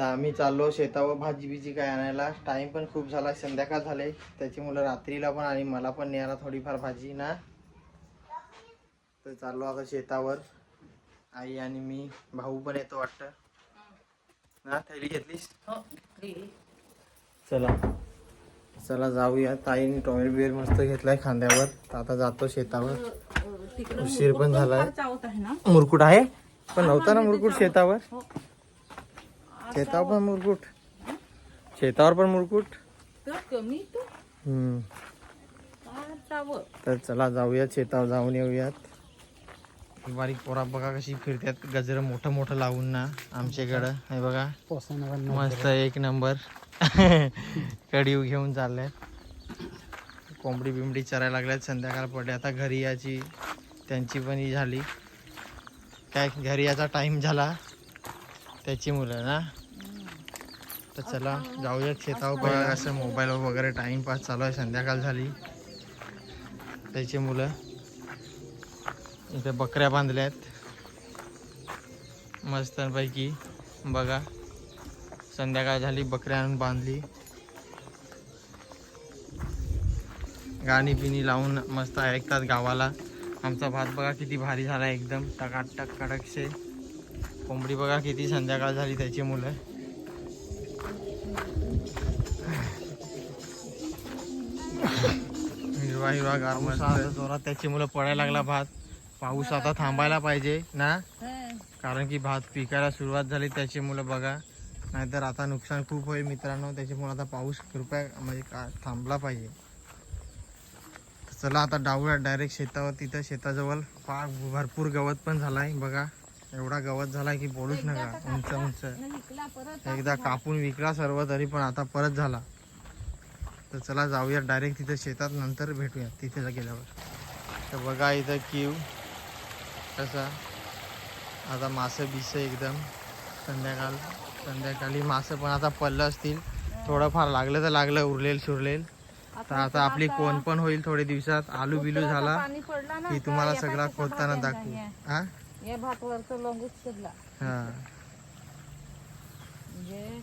तर आम्ही चाललो शेतावर भाजी बिजी काय आणायला. टाइम पण खूप झाला संध्याकाळ झाले. त्याची मुलं रात्रीला पण आणि मला पण न्यायला थोडीफार भाजी ना. तर चाललो आता शेतावर. आई आणि मी भाऊ पण येतो वाटतं. ना थैली घेतलीस? चला. चला जाऊया. ताईने टॉयलेट बिअर मस्त घेतलाय खांद्यावर. तर आता जातो शेतावर. उशीर पण झालाय. चावत आहे ना? मुरकुट आहे? पण नव्हता ना मुरकुट शेतावर? शेतावर पण मुरकुट. शेतावर पण मुरकुट. तर कमी तर हम्म. चला जाऊयात शेतावर जाऊन येऊयात. बारीक पोरा बघा कशी फिरतात गजर मोठं मोठं लावून ना आमच्याकडं. हे बघा. मस्त एक नंबर. कडी घेऊन चालल्यात. कोंबडी बिंबडी चरायला लागल्यात. संध्याकाळ पडली. आता घरी याची त्यांची पण ही झाली. काय घरी याचा टाइम झाला. त्याची मुलं ना. तर चला जाऊयात शेतावर बघा असं मोबाईल वगैरे टाइमपास चालू आहे संध्याकाळ झाली. त्याची मुलं. इथे बकऱ्या बांधल्यात. मस्तपैकी बघा. संध्याकाळ झाली बकऱ्या आणून बांधली. गाणी पिणी लावून मस्त ऐकतात गावाला. आमचा भात बघा किती भारी झाला एकदम. टकाटक कडकशे. कोंबडी बघा किती संध्याकाळ झाली त्याची मुलं. हिरवा हिरवा गार जोरात त्याची मुलं पडायला लागला भात. पाऊस आता थांबायला पाहिजे ना? कारण की भात पिकायला सुरुवात झाली त्याची मुलं बघा. नाहीतर आता नुकसान खूप होईल मित्रांनो. त्याच्यामुळे आता पाऊस कृपया म्हणजे का थांबला पाहिजे. चला आता डावूया डायरेक्ट शेतावर. तिथं शेताजवळ फार भरपूर गवत पण झालाय बघा. एवढा गवत झालाय की बोलूच नका. उंच उंच. एकदा कापून विकला सर्व तरी पण आता परत झाला. तर चला जाऊया डायरेक्ट तिथं शेतात नंतर भेटूया तिथे गेल्यावर. तर बघा इथं किव कसा? आता मासे बिसे एकदम. संध्याकाळ संध्याकाळी मासे पण आता पडलं असतील. थोडंफार लागलं तर लागलं उरलेल सुरलेल तर आता आपली कोण पण होईल थोडे दिवसात. आलू बिलू झाला. की तुम्हाला सगळा खोदताना दाखवू. हा? या भातवरचं लोंगूच शिरला म्हणजे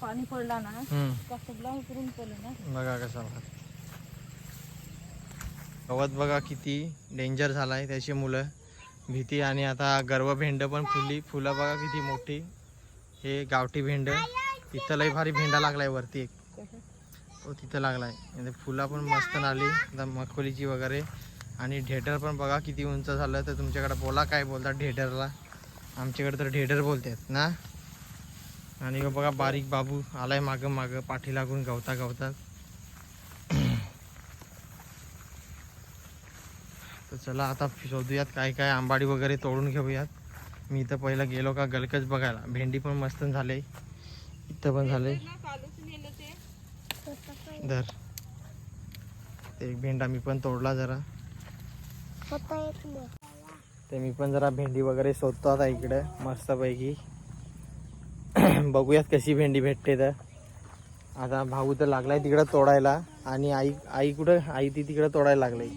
पाणी पडला ना का सगळा उतरून पडले ना? बघा कसा गवत बघा किती डेंजर झालाय त्याची मुलं. भीती आणि आता गर्व भेंड पण फुली फुलं बघा किती मोठी. हे गावठी भेंड. तिथं लई भारी भेंडा लागलाय वरती एक? तो तिथं लागलाय. फुलं पण मस्त नाली आता मखोलीची वगैरे. आणि ढेटर पण बघा किती उंच झालं तर तुमच्याकडे बोला काय बोलतात ढेटरला. आमच्याकडे तर ढेटर बोलतात ना? आणि बघा बारीक बाबू आलाय मागं मागं पाठी लागून गवता गवतात. तर चला आता शोधूयात काय काय आंबाडी वगैरे तोडून घेऊयात. मी इथं पहिलं गेलो का गलकच बघायला. भेंडी पण मस्त झाले. इथं पण झाले. धर. ते एक भेंडा मी पण तोडला जरा. ते मी पण जरा भेंडी वगैरे शोधतो आता इकडे मस्तपैकी. बघूयात कशी भेंडी भेटते तर. आता भाऊ तर लागलाय तिकडं तोडायला आणि आई आई कुठं? आई ती तिकडं तोडायला लागली.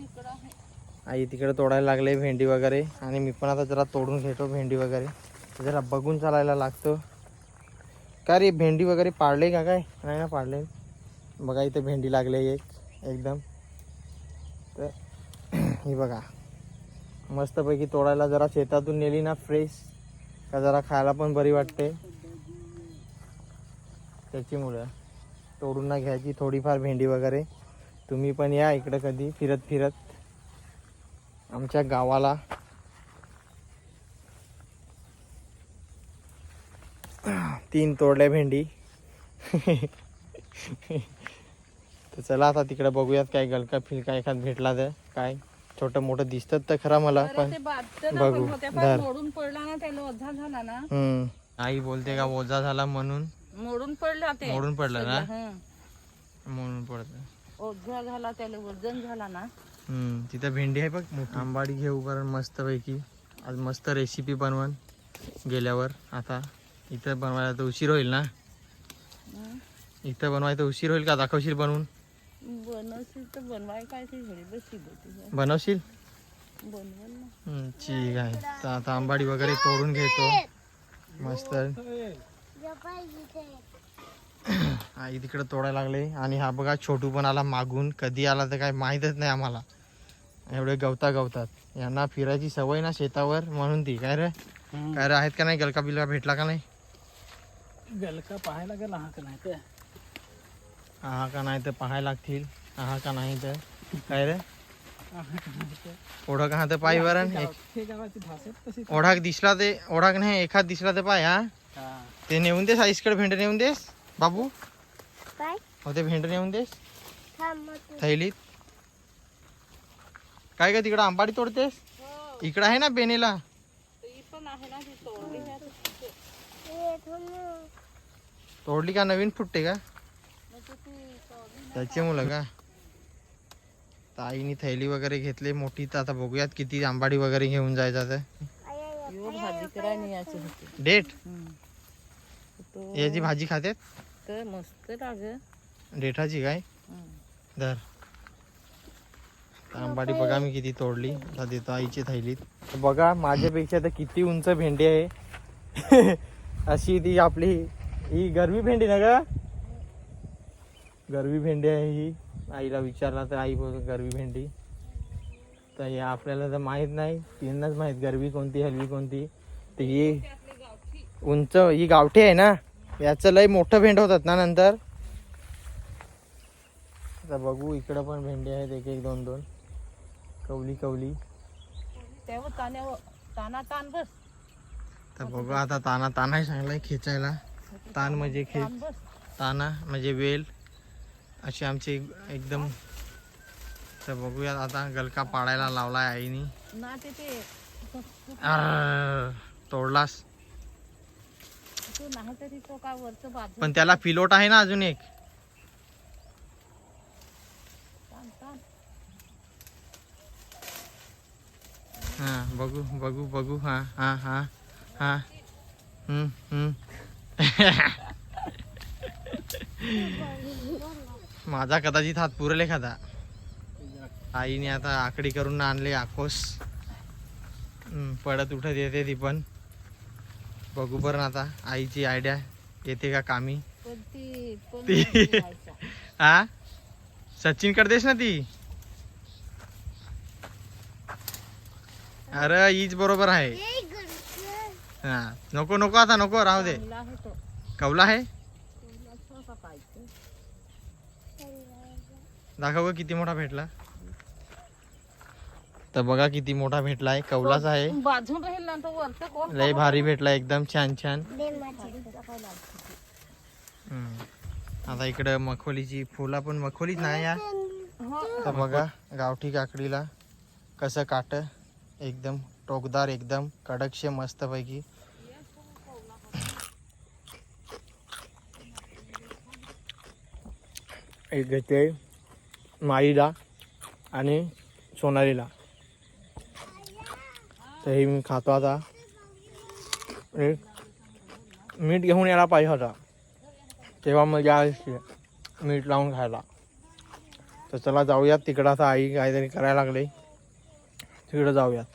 आई तिकडे तोडायला लागले भेंडी वगैरे आणि मी पण आता जरा तोडून घेतो भेंडी वगैरे. जरा बघून चालायला लागतो. का रे भेंडी वगैरे पाडले का काय? नाही ना पाडले. बघा इथे भेंडी लागले एक एकदम. तर ही बघा. मस्तपैकी तोडायला जरा शेतातून नेली ना फ्रेश. का जरा खायला पण बरी वाटते. त्याची मुलं तोडून ना घ्यायची थोडीफार भेंडी वगैरे. तुम्ही पण या इकडं कधी फिरत फिरत. आमच्या गावाला. तीन तोडल्या भेंडी. तर चला आता तिकडे बघूयात काय गलका फिलका एखाद भेटला तर. काय? छोटं मोठं दिसतात तर खरा मला पण बघू, धर. मोडून पडला ना त्याला ओझा झाला ना. हम्म. आई बोलते का ओझा झाला म्हणून? मोडून पडला ते. मोडून पडलं ना हं. म्हणून पडत. ओझा झाला त्याला वजन झाला ना. हम्म तिथं भेंडी आहे बघ आंबाडी घेऊ कारण मस्त पैकी आज मस्त रेसिपी बनवून. गेल्यावर आता इथं बनवायला तर उशीर होईल ना. इथं बनवायला तर उशीर होईल का? दाखवशील बनवून? बनवशील तर बनवाय काय ते घरी बसली होती बनवशील? बनवल ना. हम्म, ठीक आहे. तर आता आंबाडी वगैरे तोडून घेतो. मस्त. आई तिकडे तोडायला लागले. आणि हा बघा छोटू पण आला मागून. कधी आला तर काय माहीतच नाही आम्हाला. एवढे गवता गवतात. यांना फिरायची सवय ना शेतावर म्हणून ती. काय रे? काय रे आहेत का नाही? गलका बिलका भेटला का नाही? गलका पाहायला गेला हा का नाही ते? हा का नाही तर पाहायला लागतील. हा का नाही तर? काय रे? ओढक हा तर पाय हे तशी ओढाक दिसला ते ओढाक नाही एखाद दिसला तर पाय हा? हा. ते नेऊन देस आईसकडे भेंड नेऊन देस बाबू. हो ते भेंड नेऊन देस. थैलीत. काय का तिकडं आंबाडी तोडतेस? इकडं आहे ना बेनेला? ती पण आहे ना ती तोडली. का नवीन फुटते का? त्याचे मुलं का? तर आईनी थैली वगैरे घेतली मोठी तर आता बघूयात किती आंबाडी वगैरे घेऊन जायचं होती डेट. तो याची भाजी मस्त लाग. डेठाची काय? धर. आंबाडी बघा मी किती तोडली. आता देतो आईची थैलीत. बघा माझ्यापेक्षा तर किती उंच भेंडी आहे. अशी ती आपली ही गरवी भेंडी ना ग? गरवी भेंडी आहे ही. आईला विचारला तर आई बोल गरवी भेंडी. तर हे आपल्याला तर माहीत नाही त्यांनाच माहीत गरवी कोणती हलवी कोणती? तर ही उंच ही गावठी आहे ना याचं लय मोठं भेंड होतात ना नंतर. आता बघू इकडं पण भेंडी आहेत एक एक दोन दोन कवली कवली ताना ताण बस. तर बघू आता ताना तानाही सांगलाय खेचायला. तान म्हणजे खेच ताना म्हणजे वेल. अशी आमची एकदम तर बघूयात आता गलका पाडायला लावलाय आईनी. तोडलास. पण त्याला पिलोट आहे ना अजून एक. हा बघू बघू बघू. हा हा हा हा. हम्म हम्म. माझा कदाचित हात पुरेल एखादा. आईने आता आकडी करून आणले आकोस पडत उठत येते ती पण. बघू बरं आता आईची आयडिया येते का कामी? पण ती पण. हा? सचिन करतेस ना ती? अरे हीच बरोबर आहे. हा नको नको आता नको राहू दे. कवला आहे तुला असं पाहिजे दाखव गं किती मोठा भेटला. तर बघा किती मोठा भेटला आहे कवलाच आहे. बाजून राहील ना तो वरचं कोण लय भारी भेटला एकदम छान छान. हम्म. आता इकडं मखोलीची फुला पण मखोलीच नाही या. हो. तर बघा गावठी काकडीला कसं काट एकदम टोकदार एकदम कडकशे मस्त पैकी एक घेते माईला आणि सोनालीला. तर हे मी खातो आता. एक मीठ घेऊन यायला पाहिजे होता. तेव्हा मजा असते मीठ लावून खायला. तर चला जाऊयात तिकडं. आता आई काहीतरी करायला लागले. तिकडं जाऊयात.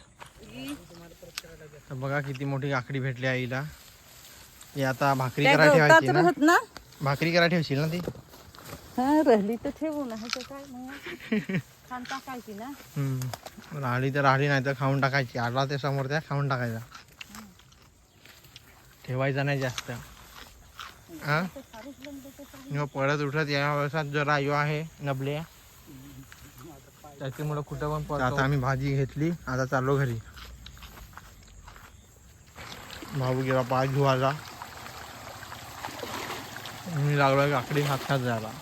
तर बघा किती मोठी काकडी भेटली आईला. ही आता भाकरी करा ठेवायची ना. भाकरी करा ठेवशील ना ती? हा राहिली तर ठेवू नाही तर काय मग? खान टाकायची ना. हम्म. राहिली तर राहिली नाही तर खाऊन टाकायची. आला ते समोर त्या खाऊन टाकायचा. ठेवायचा नाही जास्त. हा? ह्यो पळत उठत या वर्षात जरा यो आहे नबले. त्याच्यामुळे कुठं पण पळतो. आता आम्ही भाजी घेतली आता चाललो घरी. भाऊ गेला पाय धुवायला. मी लागलो काकडी हात खात जायला.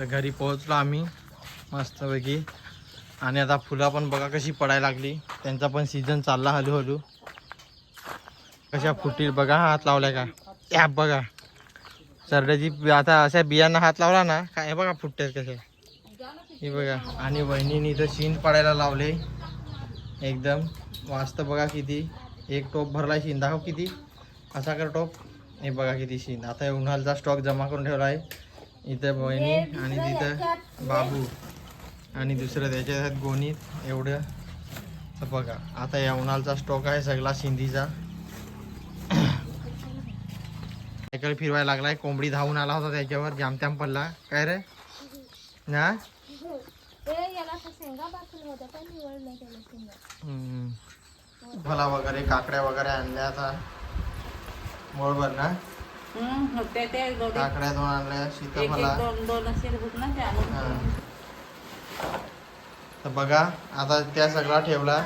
तर घरी पोहोचलो आम्ही मस्तपैकी. आणि आता फुलं पण बघा कशी पडायला लागली. त्यांचा पण सीझन चालला हळूहळू. कशा फुटील बघा हात लावलाय का? या बघा. सरड्याची आता अशा बियांना हात लावला ना काय बघा फुटतात कसे. हे बघा. आणि वहिनीने इथं शीन पडायला लावले. एकदम वास्त बघा किती. एक टोप भरलाय शीन हो किती? असा कर टोप. हे बघा किती शीन आता उन्हाळचा स्टॉक जमा करून ठेवला आहे इथं वहिनी आणि तिथं बाबू. आणि दुसरं त्याच्यात गोणीत. एवढं. तर बघा आता या उन्हाळचा स्टॉक आहे सगळा शिंदीचा सायकल फिरवायला लागलाय. कोंबडी धावून आला होता त्याच्यावर. जामत्याम पडला. काय रे? ना. फला वगैरे काकड्या वगैरे आणल्या आता. बरोबर ना? हम्म, होते ते दोन काकड्या दोन आणल्या एक सीताफला एक दोन दोन असे होत ना ते आणून हा. तर बघा आता त्या सगळा ठेवला.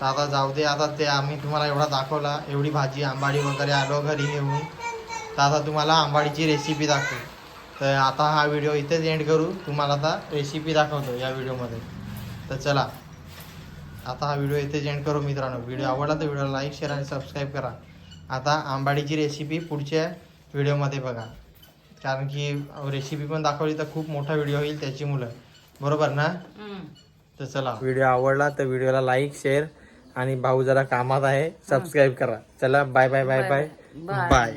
तर आता जाऊ दे आता ते आम्ही तुम्हाला एवढा दाखवला. एवढी भाजी आंबाडी वगैरे आलो घरी घेऊन. तर आता तुम्हाला आंबाडीची रेसिपी दाखवू तर आता हा व्हिडिओ इथेच एंड करू. तुम्हाला आता रेसिपी दाखवतो या व्हिडिओमध्ये तर चला. आता हा व्हिडिओ इथेच एंड करू मित्रांनो. व्हिडिओ आवडला तर व्हिडिओला लाईक शेअर आणि सबस्क्राईब करा. आता आंबाडीची रेसिपी पुढच्या व्हिडिओमध्ये बघा. कारण की रेसिपी पण दाखवली तर खूप मोठा व्हिडिओ होईल त्याची मुलं. बरोबर ना. तर चला. व्हिडिओ आवडला तर व्हिडिओला लाईक शेअर आणि भाऊ जरा कामात आहे सबस्क्राईब करा. चला bye bye bye bye. Bye